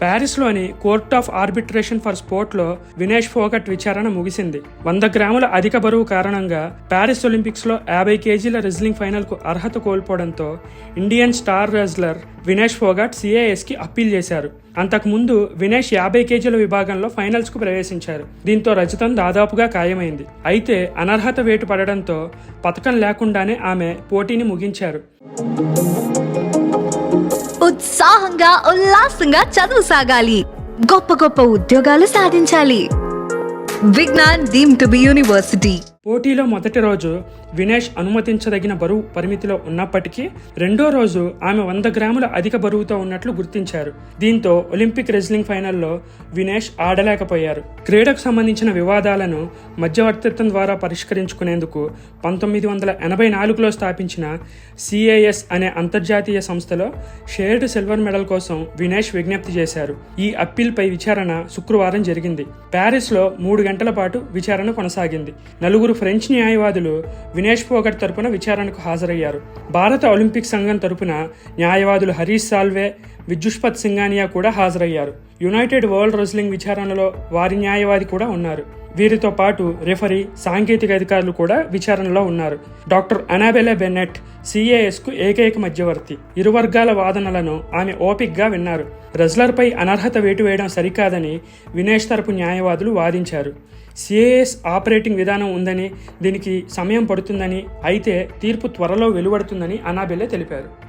ప్యారిస్లోని court of arbitration for స్పోర్ట్లో వినేష్ ఫోగట్ విచారణ ముగిసింది. వంద గ్రాముల అధిక బరువు కారణంగా ప్యారిస్ ఒలింపిక్స్లో యాభై కేజీల రెజ్లింగ్ ఫైనల్కు అర్హత కోల్పోవడంతో Indian star wrestler Vinesh Phogat సిఏఎస్కి appeal చేశారు. అంతకుముందు వినేష్ యాభై కేజీల విభాగంలో ఫైనల్స్కు ప్రవేశించారు. దీంతో రజతం దాదాపుగా ఖాయమైంది. అయితే అనర్హత వేటు పడడంతో పథకం లేకుండానే ఆమె పోటీని ముగించారు. ఉత్సాహంగా ఉల్లాసంగా చదువు సాగాలి. గొప్ప గొప్ప ఉద్యోగాలు సాధించాలి. Vignan deem to be university. పోటీలో మొదటి రోజు వినేష్ అనుమతించదగిన బరువు పరిమితిలో ఉన్నప్పటికీ రెండో రోజు ఆమె వంద గ్రాముల అధిక బరువుతో ఉన్నట్లు గుర్తించారు. దీంతో ఒలింపిక్ రెజ్లింగ్ ఫైనల్లో వినేష్ ఆడలేకపోయారు. క్రీడకు సంబంధించిన వివాదాలను మధ్యవర్తిత్వం ద్వారా పరిష్కరించుకునేందుకు పంతొమ్మిది వందల ఎనభై నాలుగులో స్థాపించిన సిఏఎస్ అనే అంతర్జాతీయ సంస్థలో షేర్డ్ సిల్వర్ మెడల్ కోసం వినేష్ విజ్ఞప్తి చేశారు. ఈ అప్పీల్పై విచారణ శుక్రవారం జరిగింది. ప్యారిస్లో మూడు గంటల పాటు విచారణ కొనసాగింది. నలుగురు ఫ్రెంచ్ న్యాయవాదులు వినేష్ పోగట్ తరపున విచారణకు హాజరయ్యారు. భారత ఒలింపిక్ సంఘం తరపున న్యాయవాదులు హరీష్ సాల్వే విద్యుష్పత్ సింగానియా కూడా హాజరయ్యారు. యునైటెడ్ వరల్డ్ రెజ్లింగ్ విచారణలో వారి న్యాయవాది కూడా ఉన్నారు. వీరితో పాటు రెఫరీ సాంకేతిక అధికారులు కూడా విచారణలో ఉన్నారు. డాక్టర్ అనాబెలా బెన్నెట్ సిఏఎస్కు ఏకైక మధ్యవర్తి. ఇరు వర్గాల వాదనలను ఆమె ఓపిక్గా విన్నారు. రెజ్లర్పై అనర్హత వేటు వేయడం సరికాదని వినేష్ తరపు న్యాయవాదులు వాదించారు. సిఏఎస్ ఆపరేటింగ్ విధానం ఉందని దీనికి సమయం పడుతుందని అయితే తీర్పు త్వరలో వెలువడుతుందని అనాబెల్లే తెలిపారు.